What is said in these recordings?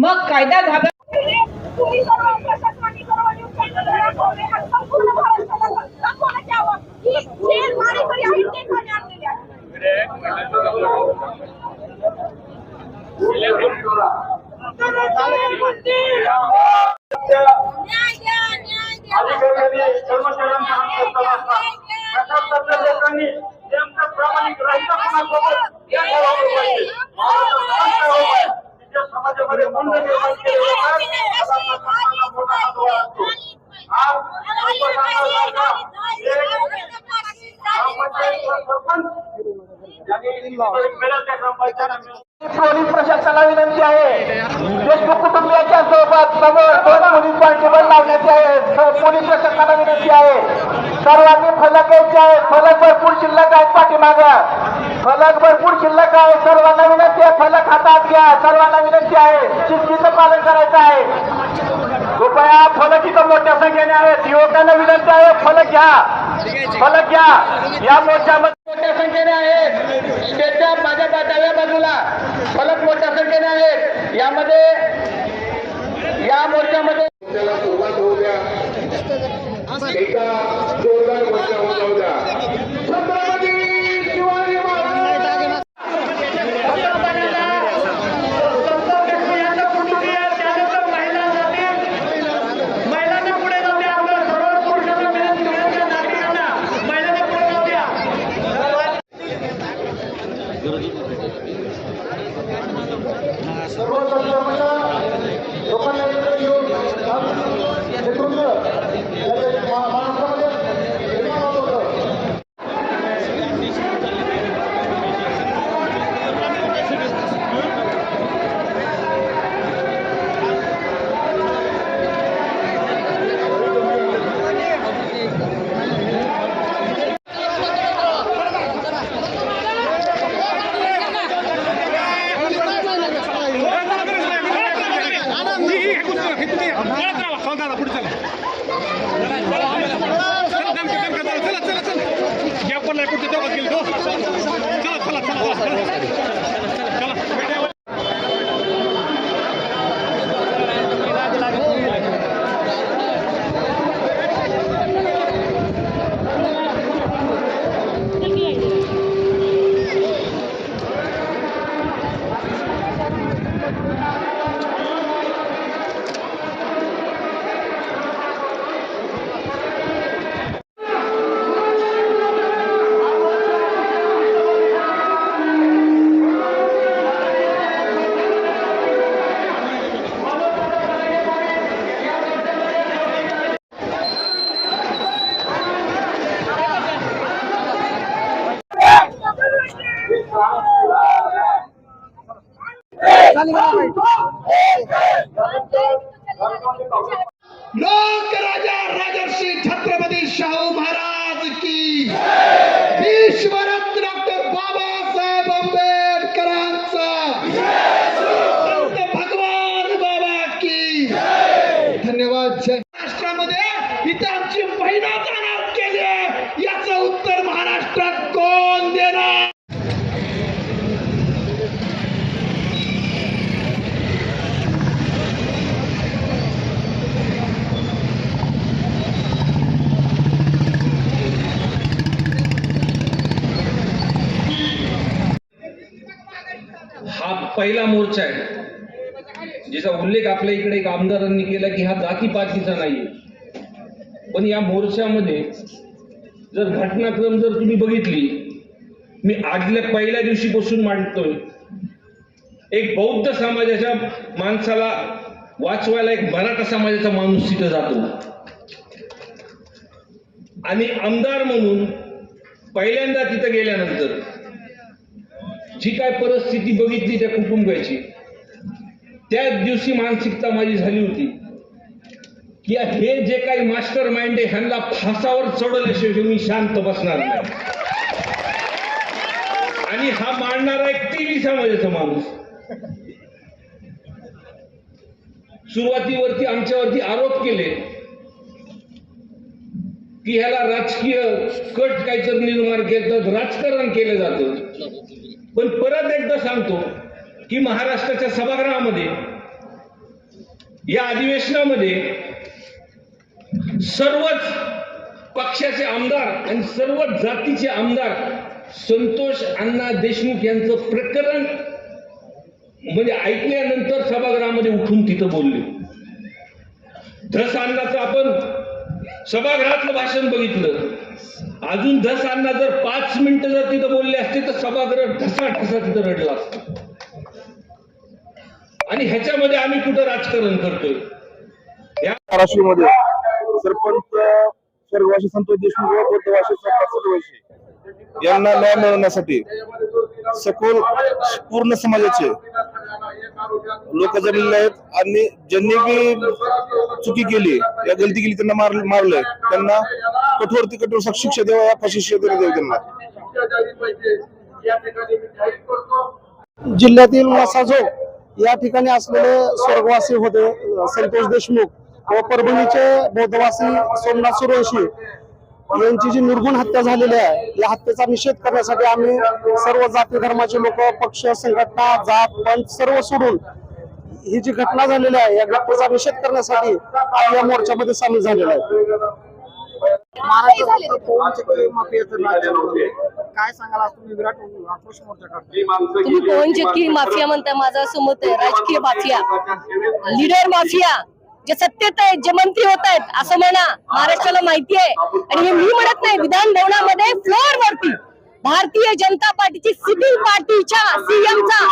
मग कायदा धाब्यात लोकांनी नेमकं प्रामाणिक राहिलं कोणासोबत या ठरवलं पाहिजे महाराष्ट्र समाजामध्ये निर्माण मोठा असतो आज पोलीस प्रशासनाला विनंती आहे. देशमुख कुटुंबियांच्या सोबत समोर दोन पोलीस कॉन्स्टेबल लावण्याचे आहे पोलीस प्रशासनाला विनंती आहे. सर्वांनी फलक घ्यायचे आहे फलक भरपूर शिल्लक आहेत पाठीमाग. फलक भरपूर शिल्लक आहे सर्व हातात घ्या सर्वांना विनंती आहे शिस्तीचं पालन करायचं आहे. कृपया फलक इथं मोठ्या संख्येने आहेत. युवकांना विनंती आहे फलक घ्या. फलक घ्या. या मोर्चामध्ये मोठ्या संख्येने आहेत. स्टेजच्या माझ्या डाव्या बाजूला फलक मोठ्या संख्येने आहेत. यामध्ये या मोर्चामध्ये त्याला सुरुवात होऊ द्या. चला चला चला. चला चला. लोक राजा राजर्षी छत्रपती शाहू महाराज की विश्वरत्न डॉक्टर बाबासाहेब आंबेडकरांचा संत भगवान बाबा की धन्यवाद जय महाराष्ट्रामध्ये इथे आमची महिना तैनात केली आहे याचं उत्तर महाराष्ट्रात कोण देणार हा पहिला मोर्चा आहे. ज्याचा उल्लेख आपल्या इकडे एक आमदारांनी केला की हा जातीपातीचा नाहीये. पण या मोर्चामध्ये जर घटनाक्रम जर तुम्ही बघितली मी आदल्या पहिल्या दिवशीपासून मांडतोय एक बौद्ध समाजाच्या माणसाला वाचवायला एक मराठा समाजाचा माणूस तिथं जातो. आणि आमदार म्हणून पहिल्यांदा तिथं गेल्यानंतर जी काय परिस्थिती बघितली त्या कुटुंबाची त्याच दिवशी मानसिकता माझी झाली होती. की हे जे काही मास्टर माइंड आहे ह्यांना फासावर चढवल्याशिवाय मी शांत बसणार नाही. आणि हा मांडणारा एक तेली समाजाचा माणूस. सुरुवातीवरती आमच्यावरती आरोप केले की ह्याला राजकीय कट काहीतरी निर्माण केलं राजकारण केलं जातं. पण परत एकदा सांगतो की महाराष्ट्राच्या सभागृहामध्ये या अधिवेशनामध्ये सर्वच पक्षाचे आमदार आणि सर्वच जातीचे आमदार संतोष अण्णा देशमुख यांचं प्रकरण म्हणजे ऐकल्यानंतर सभागृहामध्ये उठून तिथं बोलले. धस अण्णाचं आपण सभागृहातलं भाषण बघितलं. अजून धस अण्णा जर पाच मिनिटं जर तिथं बोलले असते तर सभागृह ठसा ठसा तिथं रडला असतं. आणि ह्याच्यामध्ये आम्ही कुठं राजकारण करतोय? या धाराशिवमध्ये सरपंच स्वर्गवासी संतोष देशमुख व बौद्धवासी सरपंच यांना न्याय मिळवण्यासाठी सखोल पूर्ण समाजाचे लोक जमलेले आहेत आणि ज्यांनी बी चुकी केली या गलती केली त्यांना मार मारलंय. त्यांना कठोर ते कठोर शिक्षा द्यावा या फाशी शिक्षा द्यावी त्यांना. जिल्ह्यातील मसाजो या ठिकाणी असलेले स्वर्गवासी होते संतोष देशमुख व परभणीचे बौद्धवासी सोमनाथ सूर्यवंशी यांची जी निर्गुण हत्या झालेली आहे या हत्येचा निषेध करण्यासाठी आम्ही सर्व जाती धर्माचे लोक पक्ष संघटना जात पंच सर्व सोडून ही जी घटना झालेली आहे या घटनेचा निषेध करण्यासाठी आज या मोर्चामध्ये सामील झालेला आहे. काय सांगाल तुम्ही? विराट आक्रोश मोर्चा करता तुम्ही माफिया म्हणताय माझा असं मत आहे. राजकीय माफिया लीडर माफिया जे सत्तेत आहेत जे मंत्री होत आहेत असं म्हणा महाराष्ट्राला माहिती आहे. आणि हे मी म्हणत नाही विधान भवनामध्ये फ्लोअर वरती भारतीय जनता पार्टीची सिटिंग पार्टीच्या सीएमचा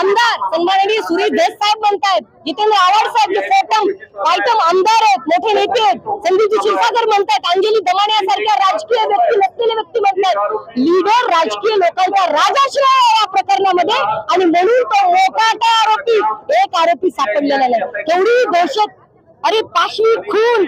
आमदार सन्माननीय सुरेश देश साहेब म्हणतायत. जितेंद्र आव्हाड साहेब जे फोटम पायटम आमदार आहेत मोठे नेते आहेत संदीपजी क्षीरसागर म्हणतायत अंजली दमाने यासारख्या राजकीय व्यक्ती नसलेले व्यक्ती म्हणतात लीडर राजकीय लोकांचा राजाश्रय या प्रकरणामध्ये आणि म्हणून तो मोठा आरोपी एक आरोपी सापडलेला नाही. तेवढी दहशत अरे पाशी खून.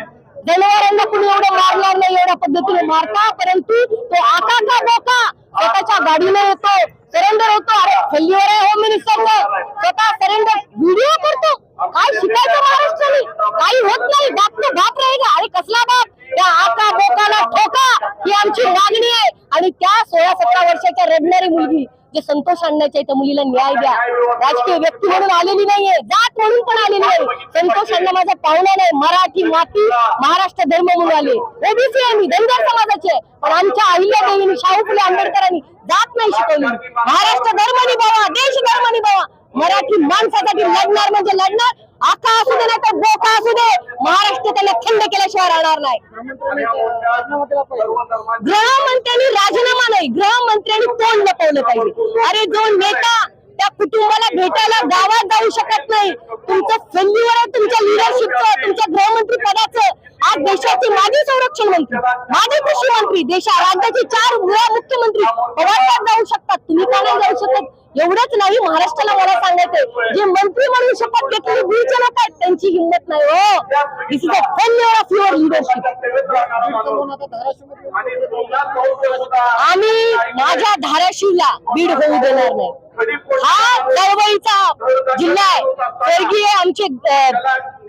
जनावरांना कुणी एवढं मारणार नाही एवढ्या पद्धतीने मारता परंतु तो आता का बोका स्वतःच्या गाडीने येतो सरेंडर होतो. अरे फल्लीवर आहे होम मिनिस्टर स्वतः सरेंडर व्हिडिओ करतो. काय शिकायचं महाराष्ट्राने? काही होत नाही. बाप ना बाप राहील अरे कसला बाप? त्या आका बोकाला ठोका ही आमची मागणी आहे. आणि त्या सोळा सतरा वर्षाच्या रडणारी मुलगी जे संतोष अण्णाच्या त्या मुलीला न्याय द्या. राजकीय व्यक्ती म्हणून आलेली नाहीये. जात म्हणून पण आलेली नाही संतोष अण्णा माझा पाहुणा नाही. मराठी माती महाराष्ट्र धर्म म्हणून आले. ओबीसी आहे मी. धनगर समाजाचे पण आमच्या अहिल्या देवीनी शाहू फुले आंबेडकरांनी जात नाही शिकवली. महाराष्ट्र धर्म निभावा देश धर्म निभावा. मराठी माणसासाठी लढणार म्हणजे लढणार. आका असू दे नाही तर बोका असू दे. महाराष्ट्र त्याने थंड केल्याशिवाय राहणार नाही. गृहमंत्र्यांनी राजीनामा नाही. गृहमंत्र्यांनी तोंड लपवलं पाहिजे. अरे जो नेता त्या कुटुंबाला भेटायला गावात जाऊ शकत नाही. तुमचं फेल्युअर आहे तुमच्या लिडरशिपचं तुमच्या गृहमंत्री पदाचं आज देशाचे माजी संरक्षण मंत्री माजी कृषी मंत्री देशा राज्याचे चार गृह मुख्यमंत्री पवार जाऊ शकतात. तुम्ही का नाही जाऊ शकत? एवढंच नाही महाराष्ट्राला मला सांगायचंय जे मंत्री म्हणून शपथ घेतलेली बीडचे लोक आहेत त्यांची हिंमत नाही हो. This is a failure of your leadership आम्ही माझ्या धाराशिवला बीड होऊ देणार नाही. हा चळवळीचा जिल्हा आहे. स्वर्गीय आमचे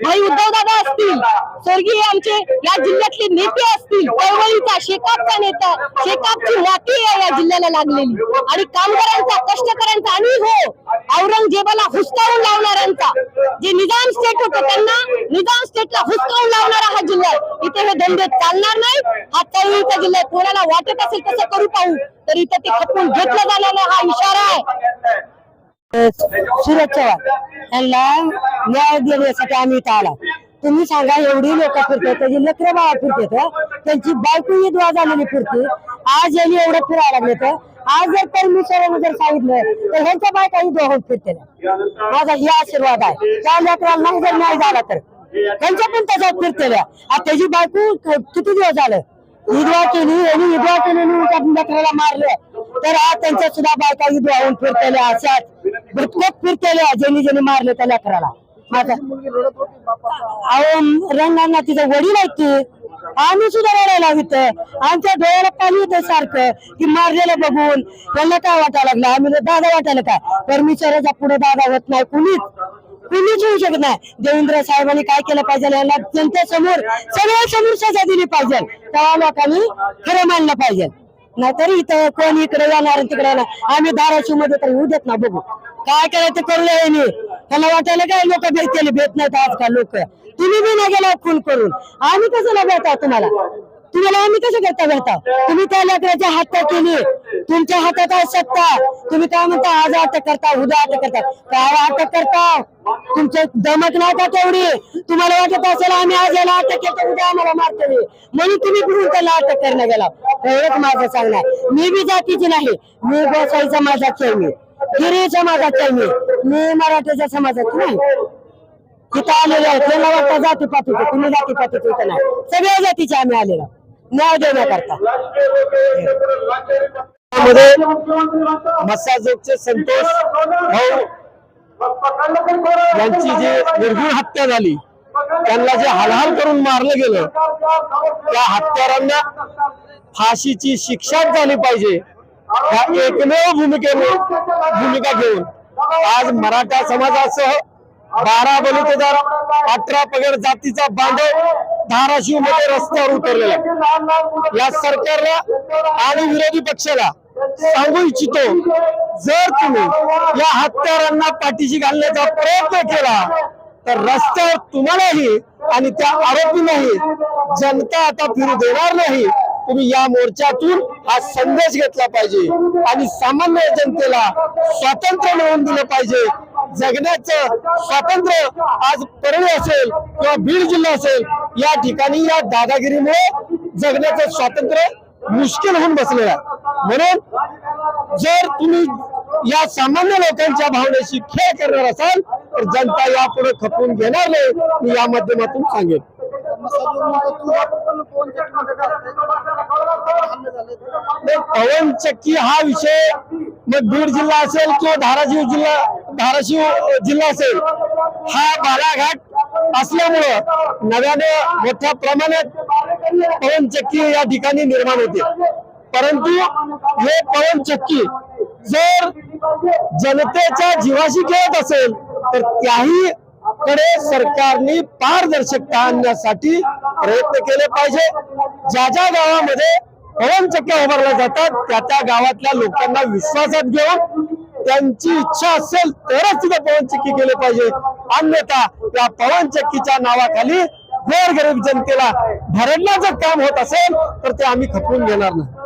भाई उद्धव दादा असतील. स्वर्गीय आमचे या जिल्ह्यातले नेते असतील. चळवळीचा शेकापचा नेता शेकापची माती आहे या जिल्ह्याला लागलेली. आणि कामगारांचा कष्टकऱ्यांचा आणि हो औरंगजेबाला हुसकावून लावणाऱ्यांचा. जे निजाम स्टेट होतं त्यांना निजाम स्टेटला हुसकावून लावणारा हा जिल्हा आहे. इथे हे धंदे चालणार नाही हा चळवळीचा जिल्हा आहे. कोणाला वाटत असेल तसं करू पाहू. तर इथं ते खपून घेतलं जाणार हा इशारा आहे. सुरज चव्हाण. यांना न्याय देण्यासाठी आम्ही इथं आला. तुम्ही सांगा एवढी लोक फिरतात. त्याची लेकरं बाळा फिरतात त्यांची बायको विधवा झालेली फिरते. आज यांनी एवढं फिरायला लागले तर आज जर परमेश्वराने जर सांगितलं तर ह्यांच्या बायका विधवा होऊन फिरतेल्या माझा हे आशीर्वाद आहे. त्या लेकराला नाही जर न्याय झाला तर. त्यांच्या पण त्याच्यात फिरतेल्या आता त्याची बायको किती दिवस झालं? हिरवा केली आणि विधवा केली आणि लेकराला मारलं. तर आज त्यांच्या सुद्धा बायका विधवा होऊन फिरतेल्या अशाच. भरपूर फिरतेल्या ज्यांनी ज्यांनी मारले त्या लेकराला. माझा अहो रंगांना तिचं वडील आहेत की आम्ही सुद्धा रडायला इथं आमच्या डोळ्याला पाणी येतं सारखं. की मारलेलं बघून. त्यांना काय वाटायला लागलं? आम्ही दादा वाटायला काय? परमेश्वराचा पुढे दादा होत नाही. कुणीच कुणीच होऊ शकत नाही. देवेंद्र साहेबांनी काय केलं पाहिजे? याला जनतेसमोर सगळ्या समोर सजा दिली पाहिजे. त्या लोकांनी खरं मानलं पाहिजे. नाहीतर इथं कोण इकडे येणार आणि तिकडे येणार? आम्ही धाराशिवमध्ये तर येऊ देत ना बघू. काय करायचं करू यांनी त्याला वाटायला काय लोक भेटले भेट नाहीत आजकाल लोक? तुम्ही बी नाही गेला खून करून. आम्ही कसं भेटा तुम्हाला? तुम्हाला आम्ही कसं करता भेटा तुम्ही त्या लेकराची हत्या केली. तुमच्या हातात आहे सत्ता. तुम्ही काय म्हणता? आज अटक करता उद्या अटक करता. काय अटक करता? तुमचं दमक नाही का तेवढी. तुम्हाला वाटत असेल आम्ही आज याला अटक केलं उद्या आम्हाला मारतो म्हणून तुम्ही कुठून त्याला अटक करणं गेला. एवढंच माझं सांगणार मी बी जातीची नाही. मी गोसाई समाजाची आहे मी गिरी समाजाची आहे मी. मी मराठीच्या समाजात नाही. तिथं आलेले आहे. त्यांना वाटतं जातीपातीचे तुम्ही जातीपातीचे इथं नाही. सगळ्या जातीचे आम्ही आलेलो न्याय देण्याकरता. मध्ये मसाजोगचे संतोष भाऊ यांची जी निर्घृण हत्या झाली त्यांना जे हलहाल करून मारलं गेलं त्या हत्यारांना फाशीची शिक्षा झाली पाहिजे. ह्या एकमेव भूमिकेने भूमिका घेऊन आज मराठा समाजासह बारा बलुतेदार अठरा पगड जातीचा बांधव धाराशिवमध्ये रस्त्यावर उतरलेला या सरकारला आणि विरोधी पक्षाला सांगू इच्छितो जर तुम्ही या हत्यारांना पाठीशी घालण्याचा प्रयत्न केला तर रस्त्यावर तुम्हालाही आणि त्या आरोपींनाही जनता आता फिरू देणार नाही. तुम्ही या मोर्चातून हा संदेश घेतला पाहिजे आणि सामान्य जनतेला स्वातंत्र्य मिळवून दिलं पाहिजे. जगण्याचं स्वातंत्र्य आज परळी असेल किंवा बीड जिल्हा असेल या ठिकाणी या दादागिरीमुळे जगण्याचं स्वातंत्र्य मुश्किल होऊन बसलेलं आहे. म्हणून जर तुम्ही या सामान्य लोकांच्या भावनेशी खेळ करणार असाल तर जनता यापुढे खपवून घेणार नाही. मी या माध्यमातून सांगेन. पवन चक्की हा विषय मग बीड जिल्हा असेल किंवा धाराशिव जिल्हा धाराशिव जिल्हा असेल हा बालाघाट असल्यामुळं नव्याने मोठ्या प्रमाणात पवन चक्की या ठिकाणी निर्माण होते. परंतु हे पवन चक्की जर जनतेच्या जीवाशी खेळत असेल तर त्याही कडे सरकारने पारदर्शकता आणण्यासाठी प्रयत्न केले पाहिजे. ज्या ज्या गावामध्ये पवन चक्क्या उभारल्या जातात. त्या त्या गावातल्या लोकांना विश्वासात घेऊन त्यांची इच्छा असेल तरच तिथे पवन चक्की केले पाहिजे. अन्यथा या पवन चक्कीच्या नावाखाली गोरगरीब जनतेला भरडण्याचं काम होत असेल तर ते आम्ही खपवून घेणार नाही.